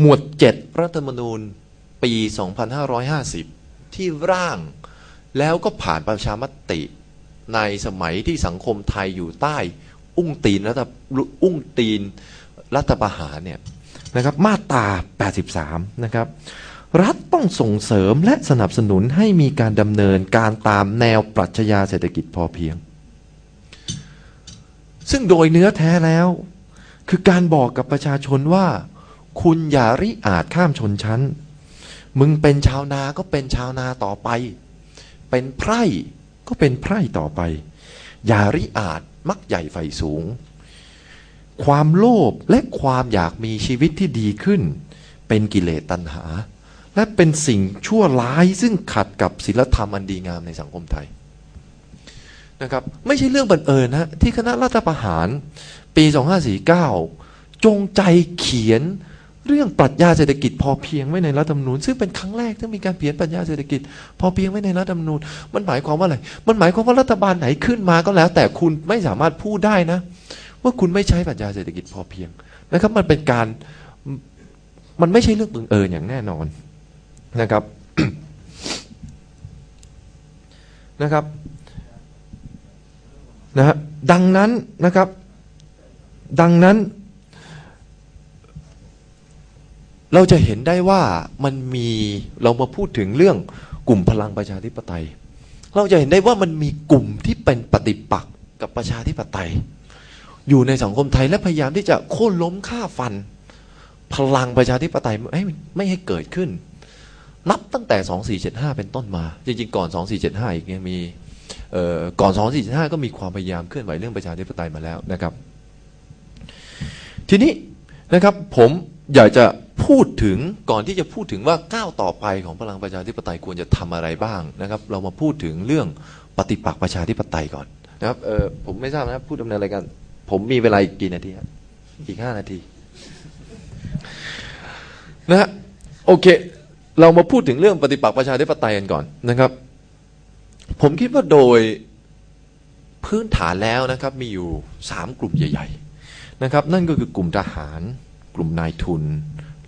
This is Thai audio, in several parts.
หมวด 7 รัฐธรรมนูญปี 2550 ที่ร่างแล้วก็ผ่านประชามติในสมัยที่สังคมไทยอยู่ใต้ อุ้งตีนรัฐอุ้งตีนรัฐประหารเนี่ยนะครับมาตรา 83 นะครับ รัฐต้องส่งเสริมและสนับสนุนให้มีการดำเนินการตามแนวปรัชญาเศรษฐกิจพอเพียง ซึ่งโดยเนื้อแท้แล้ว คือการบอกกับประชาชนว่า คุณอย่าริอาจข้ามชนชั้น มึงเป็นชาวนาก็เป็นชาวนาต่อไป เป็นไพร่ก็เป็นไพร่ต่อไป อย่าริอาจมักใหญ่ไฟสูง ความโลภและความอยากมีชีวิตที่ดีขึ้น เป็นกิเลสตัณหา และเป็นสิ่งชั่วร้ายซึ่งขัดกับศีลธรรมอันดีงามในสังคมไทยนะครับไม่ใช่เรื่องบังเอิญนะที่คณะรัฐประหารปี 2549 จงใจเขียน เรื่องปรัชญาเศรษฐกิจพอเพียงไว้ในรัฐธรรมนูญซึ่งเป็นครั้งแรกที่มีการเขียนปรัชญาเศรษฐกิจ พอเพียงไว้ในรัฐธรรมนูญมันหมายความว่าอะไร มันหมายความว่ารัฐบาลไหนขึ้นมาก็แล้ว แต่คุณไม่สามารถพูดได้นะ ว่าคุณไม่ใช้ปรัชญาเศรษฐกิจพอเพียงนะครับ มันเป็นการมันไม่ใช่เรื่องบังเอิญอย่างแน่นอนนะครับนะครับนะฮะดังนั้นนะครับ ดังนั้น เราจะเห็นได้ว่ามันมีเรามาพูดถึงเรื่องกลุ่มพลังประชาธิปไตย เราจะเห็นได้ว่ามันมีกลุ่มที่เป็นปฏิปักษ์กับประชาธิปไตย อยู่ในสังคมไทยและพยายามที่จะโค่นล้มฆ่าฟัน พลังประชาธิปไตยไม่ไม่ให้เกิดขึ้น นับตั้งแต่ 2475 เป็นต้นมา จริงๆ ก่อน 2475 อีกยังมีก่อน 2475 ก็มีความพยายามเคลื่อนไหวเรื่องประชาธิปไตยมาแล้วนะครับ ทีนี้นะครับผมอยากจะ พูดถึงก่อนที่จะพูดถึงว่าก้าวต่อไปของพลังประชาธิปไตยควรจะทำอะไรบ้างนะครับ เรามาพูดถึงเรื่องปฏิปักษ์ประชาธิปไตยก่อนนะครับเออผมไม่ทราบนะครับพูดดำเนินรายการผมมีเวลาอีกกี่นาทีครับอีกห้านาทีนะฮะโอเค เรามาพูดถึงเรื่องปฏิปักษ์ประชาธิปไตยกันก่อนนะครับ ผมคิดว่าโดยพื้นฐานแล้วนะครับมีอยู่สามกลุ่มใหญ่ ๆ นะครับ นั่นก็คือกลุ่มทหาร กลุ่มนายทุน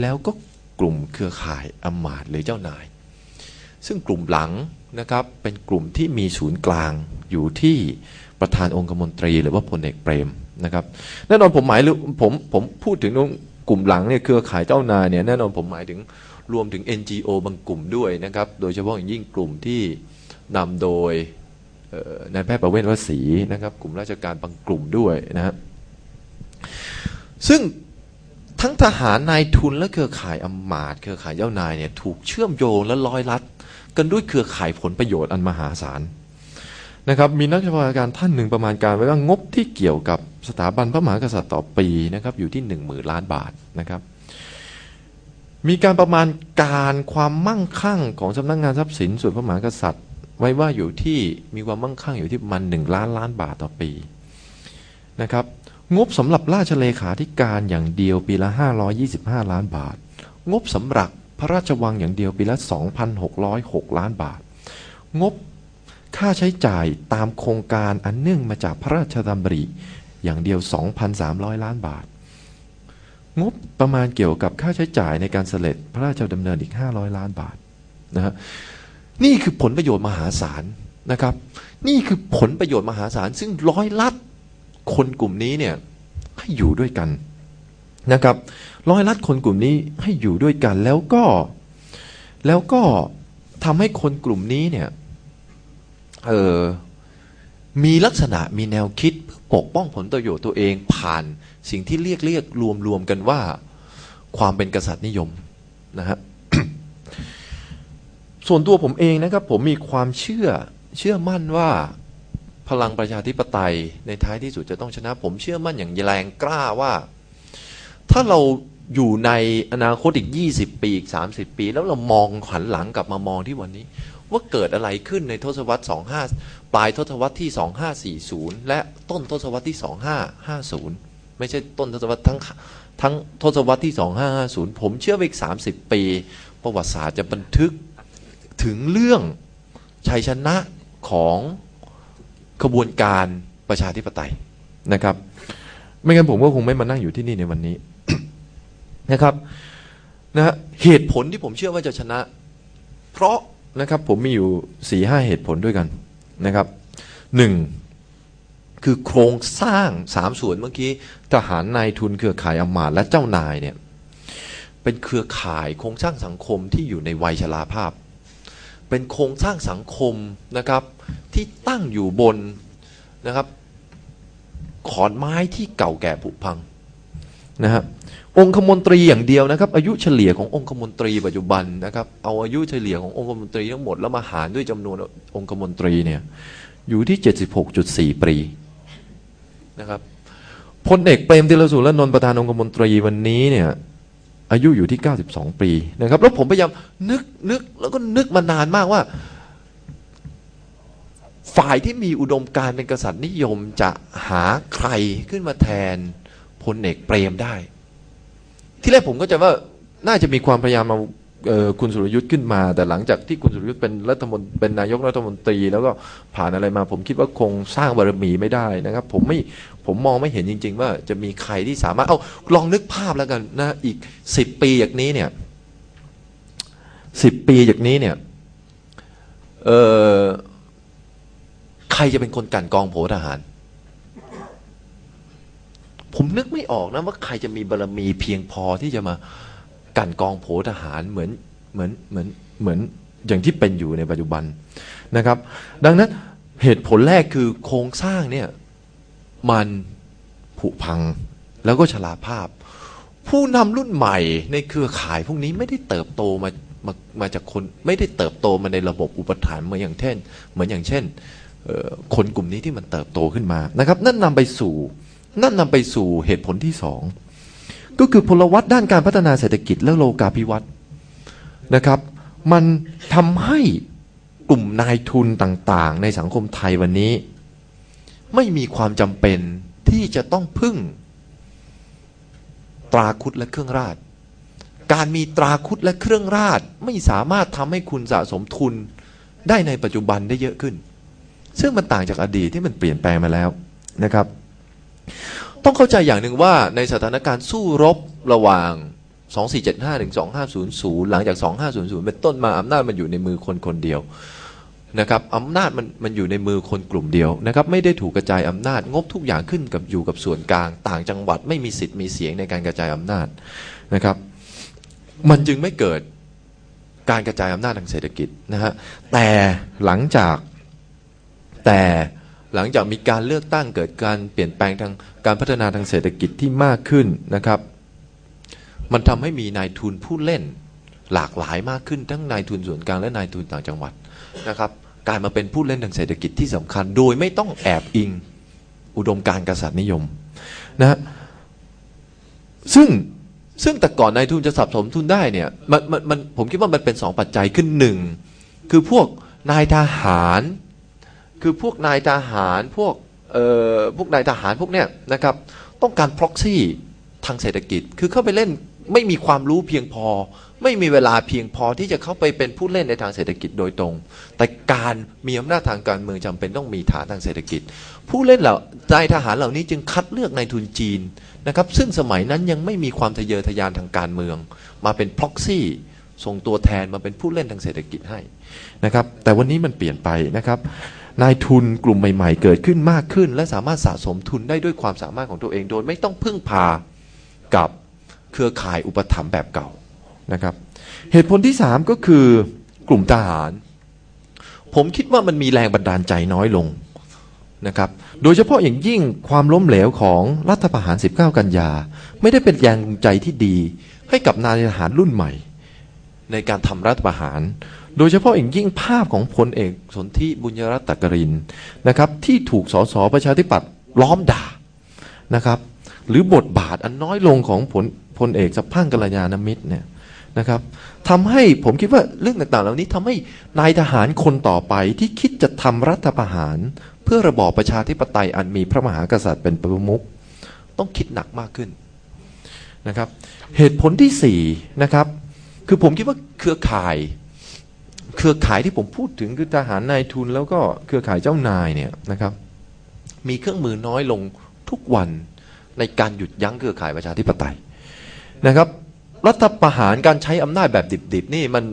แล้วก็กลุ่มเครือข่ายอำมาตหรือเจ้านาย ซึ่งกลุ่มหลังนะครับเป็นกลุ่มที่มีศูนย์กลางอยู่ที่ประธานองคมนตรี หรือว่าพลเอกเปรมนะครับแน่นอนผมหมายผมผมพูดถึงกลุ่มหลังเนี่ยเครือข่ายเจ้านายเนี่ยแน่นอนผมหมายถึงรวมถึง NGO บางกลุ่มด้วยนะครับ โดยเฉพาะอย่างยิ่งกลุ่มที่นำโดยนายแพทย์ประเวศวสีนะครับ กลุ่มราชการบางกลุ่มด้วยนะฮะซึ่ง ทั้งทหารนายทุนและเครือข่ายอำมาตย์เครือข่ายเจ้านายเนี่ยถูกเชื่อมโยงและร้อยลัด กันด้วยเครือข่ายผลประโยชน์อันมหาศาลนะครับมีนักวิชาการท่านหนึ่งประมาณการไว้ว่างบที่เกี่ยวกับสถาบันพระมหากษัตริย์ต่อปีนะครับอยู่ที่หนึ่งหมื่นล้านบาทนะครับมีการประมาณการความมั่งคั่งของสำนักงงานทรัพย์สินส่วนพระมหากษัตริย์ ไว้ว่าอยู่ที่มีความมั่งคั่งอยู่ที่ประมาณหนึ่งล้านล้านบาทต่อปีนะครับ งบสำหรับราชเลขาธิการอย่างเดียวปีละ 525 ล้านบาท งบสำหรับพระราชวังอย่างเดียวปีละ 2,606 ล้านบาท งบค่าใช้จ่ายตามโครงการอันเนื่องมาจากพระราชดำริอย่างเดียว 2,300 ล้านบาท งบประมาณเกี่ยวกับค่าใช้จ่ายในการเสด็จพระราชดำเนินอีก 500 ล้านบาทนะฮะนี่คือผลประโยชน์มหาศาลนะครับ นี่คือผลประโยชน์มหาศาลซึ่งร้อยลัด คนกลุ่มนี้เนี่ยให้อยู่ด้วยกันนะครับร้อยลัดคนกลุ่มนี้ให้อยู่ด้วยกันแล้วก็แล้วก็ทำให้คนกลุ่มนี้เนี่ยเออมีลักษณะมีแนวคิดปกป้องผลประโยชน์ตัวเองผ่านสิ่งที่เรียกเรียกรวมรวมกันว่า ความเป็นกษัตริย์นิยมนะฮะส่วนตัวผมเองนะครับผมมีความเชื่อเชื่อมั่นว่า พลังประชาธิปไตยในท้ายที่สุดจะต้องชนะ ผมเชื่อมั่นอย่างแรงกล้าว่า ถ้าเราอยู่ในอนาคตอีก 20 ปีอีก 30 ปี แล้วเรามองหันหลังกลับมามองที่วันนี้ ว่าเกิดอะไรขึ้นในทศวรรษ 25 ปลายทศวรรษที่ 2540 และต้นทศวรรษที่ 2550 ไม่ใช่ต้นทศวรรษทั้งทั้งทศวรรษที่ 2550 ผมเชื่อว่าอีก 30 ปี ประวัติศาสตร์จะบันทึกถึงเรื่องชัยชนะของ ขบวนการประชาธิปไตยนะครับ ไม่งั้นผมก็คงไม่มานั่งอยู่ที่นี่ในวันนี้นะครับนะเหตุผลที่ผมเชื่อว่าจะชนะ เพราะนะครับผมมีอยู่สี่ห้าเหตุผลด้วยกันนะครับหนึ่งคือโครงสร้างสามส่วนเมื่อกี้ทหารนายทุนเครือข่ายอำมาตย์และเจ้านายเนี่ยเป็นเครือข่ายโครงสร้างสังคมที่อยู่ในวัยชราภาพ เป็นโครงสร้างสังคมนะครับ ที่ตั้งอยู่บนนะครับ ขอนไม้ที่เก่าแก่ผุพังนะฮะองคมนตรีอย่างเดียวนะครับ อายุเฉลี่ยขององคมนตรีปัจจุบันนะครับ เอาอายุเฉลี่ยขององคมนตรีทั้งหมดแล้วมาหารด้วยจำนวนองคมนตรีเนี่ยอยู่ที่ 76.4 ปีนะครับพลเอกเปรมติลสุรนนท์ประธานองคมนตรีวันนี้เนี่ยอายุอยู่ที่ 92 ปีนะครับ แล้วผมพยายามนึกนึกแล้วก็นึกมานานมากว่า ฝ่ายที่มีอุดมการเป็นกษัตริย์นิยมจะหาใครขึ้นมาแทนพลเอกเปรมได้ ที่แรกผมก็จะว่าน่าจะมีความพยายามเอาคุณสุรยุทธ์ขึ้นมา แต่หลังจากที่คุณสุรยุทธ์เป็นรัฐมนตรีเป็นนายกรัฐมนตรี แล้วก็ผ่านอะไรมา ผมคิดว่าคงสร้างบารมีไม่ได้นะครับ ผมไม่ผมมองไม่เห็นจริง ๆ ว่าจะมีใครที่สามารถเอาลองนึกภาพแล้วกันนะอีกสิบปีจากนี้เนี่ยสิบปีจากนี้เนี่ยเออ รจะเป็นคนกันกองโผทหาร ผมนึกไม่ออกนะว่าใครจะมีบารมีเพียงพอที่จะมากันกองโผทหารเหมือนเหมือนเหมือนเหมือนอย่างที่เป็นอยู่ในปัจจุบันนะครับ ดังนั้นเหตุผลแรกคือโครงสร้างเนี่ยมันผุพังแล้วก็ชราภาพ ผู้นำรุ่นใหม่ในเครือข่ายพวกนี้ไม่ได้เติบโตมามามาจากคนไม่ได้เติบโตมาในระบบอุปถัมภ์เหมือนอย่างเช่น เหมือนอย่างเช่น คนกลุ่มนี้ที่มันเติบโตขึ้นมานะครับ นั่นนำไปสู่นั่นนำไปสู่เหตุผลที่สองก็คือพลวัตด้านการพัฒนาเศรษฐกิจและโลกาภิวัตน์นะครับ มันทำให้กลุ่มนายทุนต่างๆ ในสังคมไทยวันนี้ ไม่มีความจำเป็นที่จะต้องพึ่ง ตราคุดและเครื่องราช การมีตราคุดและเครื่องราช ไม่สามารถทำให้คุณสะสมทุนได้ในปัจจุบันได้เยอะขึ้น ซึ่งมันต่างจากอดีตที่มันเปลี่ยนแปลงมาแล้วนะครับ ต้องเข้าใจอย่างหนึ่งว่าในสถานการณ์สู้รบระหว่าง 2475ถึง2500 หลังจาก 2500 เป็นต้นมาอำนาจมันอยู่ในมือคนคนเดียวนะครับอำนาจมันมันอยู่ในมือคนกลุ่มเดียวนะครับไม่ได้ถูกกระจายอำนาจงบทุกอย่างขึ้นกับอยู่กับส่วนกลาง ต่างจังหวัดไม่มีสิทธิ์มีเสียงในการกระจายอำนาจนะครับ มันจึงไม่เกิดการกระจายอำนาจทางเศรษฐกิจนะฮะแต่หลังจาก แต่หลังจากมีการเลือกตั้งเกิดการเปลี่ยนแปลงทางการพัฒนาทางเศรษฐกิจที่มากขึ้นนะครับ มันทำให้มีนายทุนผู้เล่นหลากหลายมากขึ้นทั้งนายทุนส่วนกลางและนายทุนต่างจังหวัดนะครับกลายมาเป็นผู้เล่นทางเศรษฐกิจที่สำคัญ โดยไม่ต้องแอบอิงอุดมการณ์กษัตริย์นิยมนะฮะซึ่งซึ่งแต่ก่อนนายทุนจะสับสมทุนได้เนี่ยมันมันมันผมคิดว่ามันเป็นสองปัจจัยขึ้นหนึ่งคือพวกนายทหาร คือพวกนายทหารพวกเอ่อพวกนายทหารพวกเนี้ยนะครับต้องการ proxy ทางเศรษฐกิจ คือเข้าไปเล่นไม่มีความรู้เพียงพอ ไม่มีเวลาเพียงพอที่จะเข้าไปเป็นผู้เล่นในทางเศรษฐกิจโดยตรง แต่การมีอำนาจทางการเมืองจำเป็นต้องมีฐานทางเศรษฐกิจ ผู้เล่นเหล่านายทหารเหล่านี้จึงคัดเลือกนายทุนจีนนะครับ ซึ่งสมัยนั้นยังไม่มีความทะเยอทะยานทางการเมือง มาเป็น proxy ส่งตัวแทนมาเป็นผู้เล่นทางเศรษฐกิจให้นะครับ แต่วันนี้มันเปลี่ยนไปนะครับ นายทุนกลุ่มใหม่ๆ เกิดขึ้นมากขึ้น และสามารถสะสมทุนได้ด้วยความสามารถของตัวเอง โดยไม่ต้องพึ่งพากับเครือข่ายอุปถัมภ์แบบเก่านะครับ เหตุผลที่สามก็คือกลุ่มทหาร ผมคิดว่ามันมีแรงบันดาลใจน้อยลงนะครับ โดยเฉพาะอย่างยิ่งความล้มเหลวของรัฐประหาร 19 กันยา ไม่ได้เป็นแรงจูงใจที่ดีให้กับนายทหารรุ่นใหม่ ในการทำรัฐประหาร โดยเฉพาะอย่างยิ่งภาพของพลเอกสนธิบุญยรัตน์ตกรินนะครับที่ถูกสสประชาธิปัตย์ล้อมด่านะครับหรือบทบาทอันน้อยลงของพลพลเอกสัพพังกัลยาณมิตรเนี่ยนะครับทำให้ผมคิดว่าเรื่องต่างๆ เหล่านี้ทำให้นายทหารคนต่อไปที่คิดจะทำรัฐประหาร เพื่อระบอบประชาธิปไตยอันมีพระมหากษัตริย์เป็นประมุขต้องคิดหนักมากขึ้นนะครับเหตุผลที่สี่นะครับคือผมคิดว่าเครือข่าย เครือข่ายที่ผมพูดถึงคือทหารนายทุน แล้วก็เครือข่ายเจ้านายเนี่ยนะครับ มีเครื่องมือน้อยลงทุกวันในการหยุดยั้งเครือข่ายประชาธิปไตยนะครับ รัฐประหารการใช้อำนาจแบบดิบๆนี่มัน